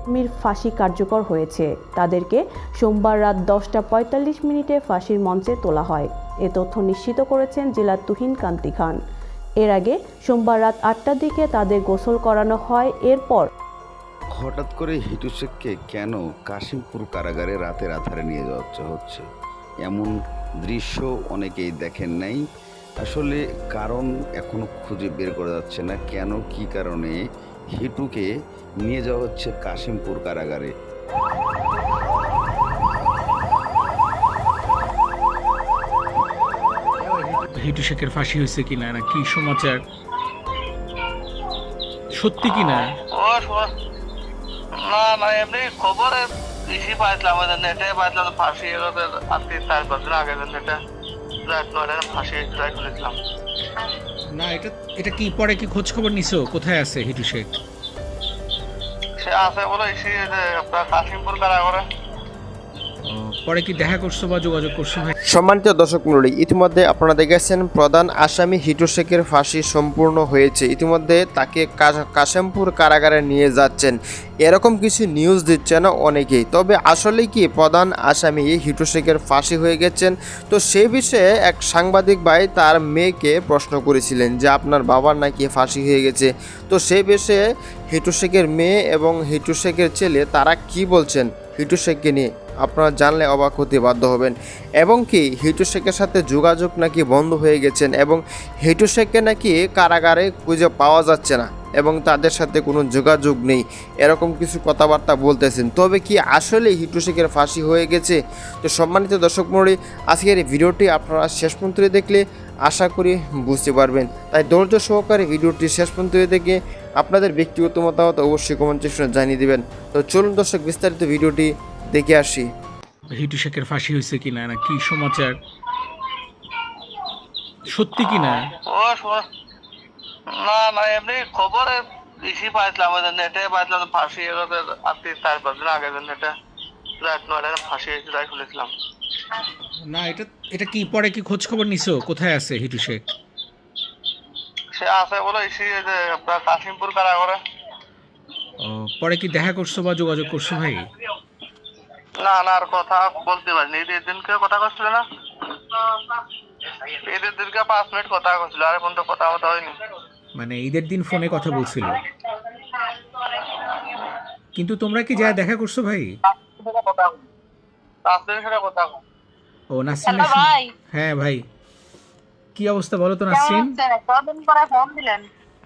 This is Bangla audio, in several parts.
আসামির ফাঁসি কার্যকর হয়েছে। তাদেরকে সোমবার রাত দশটা পঁয়তাল্লিশ মিনিটে ফাঁসির মঞ্চে তোলা হয়। এ তথ্য নিশ্চিত করেছেন জেলা তুহিন কান্তি খান। এর আগে সোমবার রাত আটটার দিকে তাদের গোসল করানো হয়। এরপর হঠাৎ করে হিটু শেখকে কেন কাশিমপুর কারাগারে রাতের আধারে নিয়ে যাওয়া হচ্ছে? এমন দৃশ্য অনেকেই দেখেন নাই। আসলে কারণ এখনও খুঁজে বের করা যাচ্ছে না। কেন, কি কারণে? হিটুকে নিয়ে যাওয়া হচ্ছে কাশিমপুর কারাগারে। হিটু শেখের ফাঁসি হয়েছে কিনা না কি সমাচার? সত্যি কিনা? না না এমনি খবরে বেশি পাইছিলাম ওই নেটে পাইছিলাম ফাঁসি তিন চার পাঁচ দিন আগে নেটে রাত নয়টা ফাঁসি ট্রাই করেছিলাম না এটা এটা কি পরে কি খোঁজ খবর নিছো? কোথায় আছে হিটু শেখ সে আছে বলে এসে আপনার কাশিমপুর কারাগারে। পরে কি দেখা করছ বা যোগাযোগ করছ? সম্মানিত দর্শক মণ্ডলী ইতিমধ্যে আপনারা দেখেছেন প্রধান আসামি হিটু শেখের ফাঁসি সম্পূর্ণ হয়েছে। ইতিমধ্যে তাকে কাশেমপুর কারাগারে নিয়ে যাচ্ছেন। এরকম কিছু নিউজ দিচ্ছে না অনেকেই। তবে আসলে কি, প্রধান আসামি হিটু শেখের ফাঁসি হয়ে গেছেন। তো সে বিষয়ে এক সাংবাদিক ভাই তার মেয়েকে প্রশ্ন করেছিলেন যে, আপনার বাবার নাকি ফাঁসি হয়ে গেছে? তো সেই বিষয়ে হিটু শেখের মেয়ে এবং হিটু শেখের ছেলে তারা কি বলছেন? হিটু শেখকে নিয়ে আপনারা জানলে অবাক হতে বাধ্য হবেন। এবং কি, হিটু শেখের সাথে যোগাযোগ নাকি বন্ধ হয়ে গেছেন? এবং হিটু শেখকে নাকি কারাগারে খুঁজে পাওয়া যাচ্ছে না? এবং তাদের সাথে কোনো যোগাযোগ নেই। এরকম কিছু কথাবার্তা বলতেছেন। তবে কি আসলে হিটু শেখের ফাঁসি হয়ে গেছে? তো সম্মানিত দর্শক মণ্ডলী আজকের এই ভিডিওটি আপনারা শেষ পর্যন্ত দেখলে আশা করি বুঝতে পারবেন। তাই ধৈর্য সহকারে ভিডিওটি শেষ পর্যন্ত দেখে আপনাদের ব্যক্তিগত মতামত অবশ্যই কমেন্ট সেকশনে জানিয়ে দেবেন। তো চলুন দর্শক বিস্তারিত ভিডিওটি দেখে আসি। হিটু শেখের ফাঁসি হয়েছে কিনা? না কি সমাচার? সত্যি কিনা? ও শোন। না না এমনি খবরে বেশি পাইছিলাম ওই নেটে পাইছিলাম ফাঁসি এগোতে আর তিন চার পাঁচ দিন আগে নেটে রাত নয়টা ফাঁসি ট্রাই করেছিলাম না এটা এটা কি পরে কি খোঁজ খবর নিছো? কোথায় আছে হিটু শেখ সে আছে বলে এসে যে আপনার কাশিমপুর কারাগারে। পরে কি দেখা করছ বা যোগাযোগ করছ ভাই? না না আর কথা বলতে পারিনি। ঈদের দিনকে কথা করছিল না? ঈদের দিনকে পাঁচ মিনিট কথা করছিল আর এখন তো কথা কথা হয়নি। মানে ঈদের দিন ফোনে কথা বলছিল। কিন্তু তোমরা কি যা দেখা করছ ভাই। ও নাসরিন হ্যাঁ ভাই। কি অবস্থা বলো তো নাসরিন?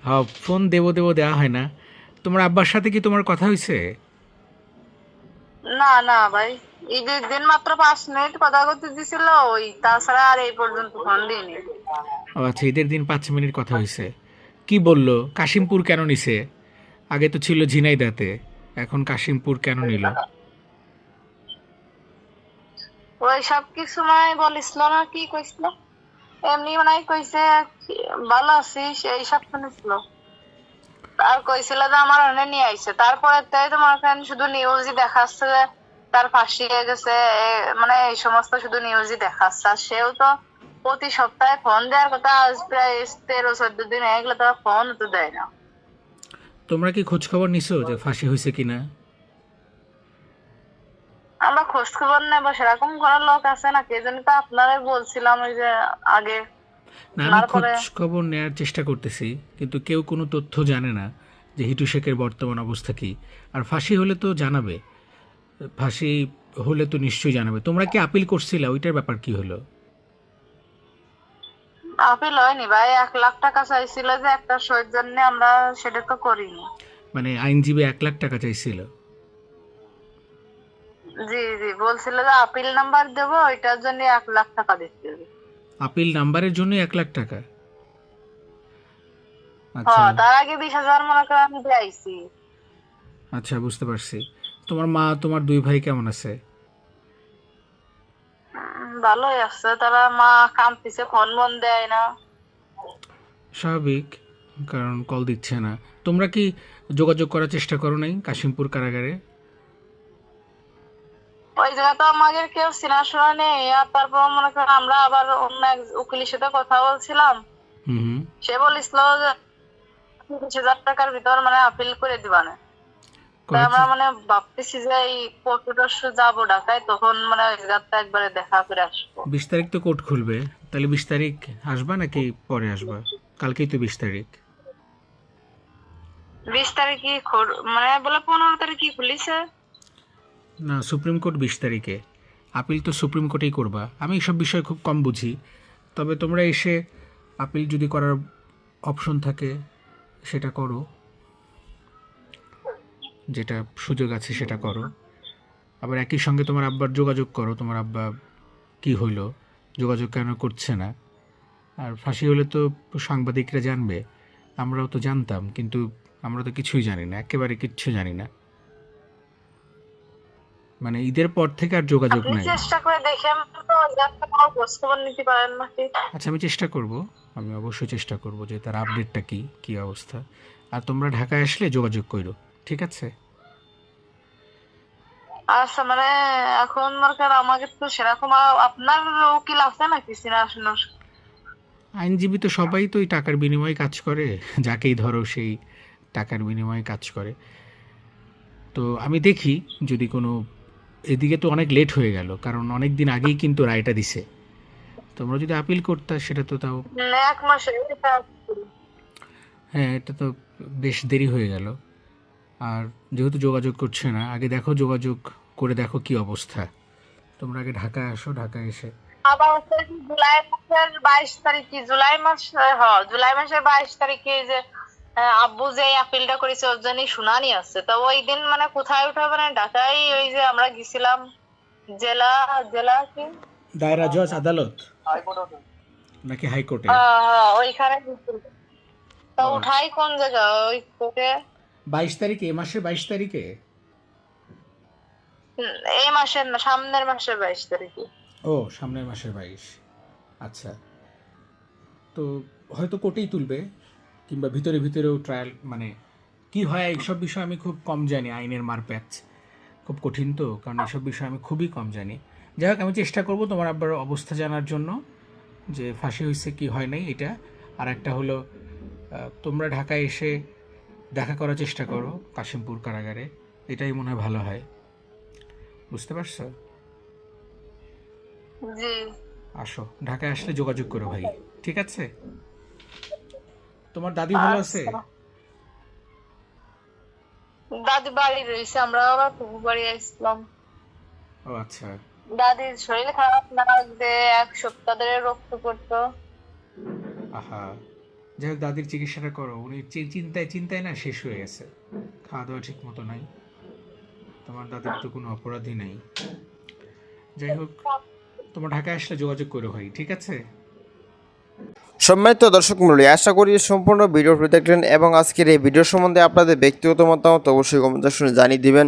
হ্যাঁ ফোন দেবো দেবো দেওয়া হয় না। তোমার আব্বার সাথে কি তোমার কথা হয়েছে? না না ভাই। ঈদের দিন মাত্র পাঁচ মিনিট কথা করতে দিছিল ওই তাছাড়া আর এই পর্যন্ত ফোন দিইনি। আচ্ছা ঈদের দিন পাঁচ মিনিট কথা হয়েছে। কি বলল, কাশিমপুর কেন নিছে? আগে তো ছিল ঝিনাইদাতে, এখন কাশিমপুর কেন নিল? ওই সব কিছু মানে বলিছিল না, কি কইছিল এমনি মানে কইছে, ভালো আছিস এইসব শুনেছিল আর কইছিল যে আমার ওখানে নিয়ে আইছে। তারপরে তাই তো মনে শুধু নিউজই দেখাচ্ছে, তার ফাঁসি গেছে মানে এই সমস্ত শুধু নিউজই দেখাচ্ছে। আর সেও তো প্রতি সপ্তাহে ফোন দেওয়ার কথা আজ প্রায় তেরো চোদ্দ দিন হয়ে গেলে তো ফোন তো দেয় না। তোমরা কি খোঁজ খবর নিছো যে ফাঁসি হয়েছে কিনা? আমরা খোঁজ খবর নেব সেরকম কোনো লোক আছে না কে জানি তো আপনারাই বলছিলাম ওই যে আগে। না আমি খোঁজ খবর নেওয়ার চেষ্টা করতেছি কিন্তু কেউ কোনো তথ্য জানে না যে হিটু শেখের বর্তমান অবস্থা কি। আর ফাঁসি হলে তো জানাবে ফাঁসি হলে তো নিশ্চয়ই জানাবে। তোমরা কি আপিল করছিলে? ওইটার ব্যাপার কি হলো? আপিল হয়নি ভাই এক লাখ টাকা চাইছিল যে একটা সইয়ের জন্য আমরা সেটা তো করিনি। মানে আইনজীবী এক লাখ টাকা চাইছিল? জি জি বলছিল যে আপিল নাম্বার দেবো ওইটার জন্য এক লাখ টাকা দিতে হবে আপিল নাম্বারের জন্য এক লাখ টাকা? আচ্ছা। হ্যাঁ তার আগে বিশ হাজার মনে করেন আমি দিয়েছি। আচ্ছা বুঝতে পারছি। তোমার মা তোমার দুই ভাই কেমন আছে? ভালোই আছে তারা মা কামতিছে ফোন মন দেয় না। স্বাভাবিক কারণ কল দিচ্ছে না। তোমরা কি যোগাযোগ করার চেষ্টা করো নাই কাশিমপুর কারাগারে? ওই জায়গা তো আমাদের কেউ চেনাশোনা নেই আর তারপর মনে করেন আমরা আবার অন্য এক উকিলের সাথে কথা বলছিলাম। সে বলিছিল যে তিরিশ হাজার টাকার ভিতর মানে আপিল করে দিবানে আমরা মানে ভাবতেছি যে এই যাব ঢাকায় তখন মানে ওই জায়গাটা একবারে দেখা করে আসব। বিশ তারিখ তো কোর্ট খুলবে। তাহলে বিশ তারিখ আসবা নাকি পরে আসবা? কালকেই তো বিশ তারিখ। বিশ তারিখে মানে বলে পনেরো তারিখে খুলিছে। না সুপ্রিম কোর্ট বিশ তারিখে। আপিল তো সুপ্রিম কোর্টেই করবা। আমি এইসব বিষয়ে খুব কম বুঝি। তবে তোমরা এসে আপিল যদি করার অপশন থাকে সেটা করো। যেটা সুযোগ আছে সেটা করো। আবার একই সঙ্গে তোমার আব্বার যোগাযোগ করো তোমার আব্বা কি হইল? যোগাযোগ কেন করছে না? আর ফাঁসি হলে তো সাংবাদিকরা জানবে আমরাও তো জানতাম কিন্তু আমরা তো কিছুই জানি না একেবারে কিচ্ছু জানি না। মানে ঈদের পর থেকে আর যোগাযোগ নাই। চেষ্টা করে দেখেন তো একটা কোনো খোঁজ খবর নিতে পারেন নাকি? আচ্ছা আমি চেষ্টা করব আমি অবশ্যই চেষ্টা করব যে তার আপডেটটা কি কি অবস্থা। আর তোমরা ঢাকায় আসলে যোগাযোগ করো ঠিক আছে? আচ্ছা মানে এখন দরকার আমাকে তো সেরকম আপনার উকিল আছে নাকি চিনাশোনার আইনজীবী তো সবাই তো ওই টাকার বিনিময়ে কাজ করে যাকেই ধরো সেই টাকার বিনিময়ে কাজ করে। তো আমি দেখি যদি কোনো এদিকে তো অনেক লেট হয়ে গেল কারণ অনেক দিন আগেই কিন্তু রায়টা দিছে। তোমরা যদি আপিল করতে সেটা তো তাও এক মাসে হ্যাঁ এটা তো বেশ দেরি হয়ে গেল। আর যেহেতু যোগাযোগ করছে না আগে দেখো যোগাযোগ করে দেখো কি অবস্থা। তোমরা আগে ঢাকায় আসো ঢাকায় এসে। আবার হচ্ছে জুলাই মাসের বাইশ তারিখে জুলাই মাস হ জুলাই মাসের বাইশ তারিখে যে আব্বু যে আপিলটা করেছে ওর জন্য শুনানি আছে। তো ওই দিন মানে কোথায় উঠা মানে ঢাকায় ওই যে আমরা গেছিলাম জেলা জেলা কি? দায়রা জজ আদালত? নাকি হাইকোর্টে? হ্যাঁ, হ্যাঁ, ওইখানে তো উঠাই কোন জায়গা ওই কোর্টে বাইশ তারিখে এ মাসের বাইশ তারিখে? এই মাসের না সামনের মাসের বাইশ তারিখে। ও সামনের মাসের বাইশ। আচ্ছা। তো হয়তো কোর্টেই তুলবে কিংবা ভিতরে ভিতরেও ট্রায়াল মানে কি হয় এইসব বিষয় আমি খুব কম জানি আইনের মারপ্যাচ। খুব কঠিন তো কারণ এইসব বিষয় আমি খুবই কম জানি। যাই হোক আমি চেষ্টা করব তোমার আব্বার অবস্থা জানার জন্য যে ফাঁসি হয়েছে কি হয় নাই এটা। আর একটা হলো তোমরা ঢাকায় এসে দেখা করার চেষ্টা করো কাশিমপুর কারাগারে। এটাই মনে হয় ভালো হয়। বুঝতে পারছ? আসো ঢাকায় আসলে যোগাযোগ করো ভাই ঠিক আছে? তোমার দাদি ভালো আছে? দাদি বাড়ি রয়েছে আমরা আবার বাড়ি আসলাম। ও আচ্ছা। দাদির শরীর খারাপ না যে এক সপ্তাহ ধরে রক্ত করতো আহা। যাই হোক, দাদির চিকিৎসাটা করো। উনি চিন্তায় চিন্তায় না শেষ হয়ে গেছে। খাওয়া দাওয়া ঠিক মতো নাই। তোমার দাদির তো কোনো অপরাধই নাই। যাই হোক, তোমার ঢাকায় আসলে যোগাযোগ করো ভাই ঠিক আছে? সম্মানিত দর্শক মন্ডলী আশা করি সম্পূর্ণ ভিডিওটি দেখলেন এবং আজকের এই ভিডিও সম্বন্ধে আপনাদের ব্যক্তিগত মতামত অবশ্যই কমেন্ট সেকশনে জানিয়ে দিবেন।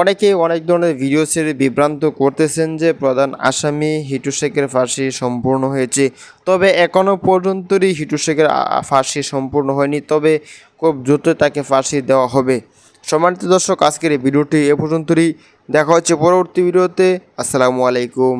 অনেকেই অনেক ধরনের ভিডিও ছেড়ে বিভ্রান্ত করতেছেন যে প্রধান আসামি হিটু শেখের ফাঁসি সম্পূর্ণ হয়েছে। তবে এখনও পর্যন্তই হিটু শেখের ফাঁসি সম্পূর্ণ হয়নি, তবে খুব দ্রুত তাকে ফাঁসি দেওয়া হবে। সম্মানিত দর্শক, আজকের এই ভিডিওটি এ পর্যন্তই। দেখা হচ্ছে পরবর্তী ভিডিওতে। আসসালামু আলাইকুম।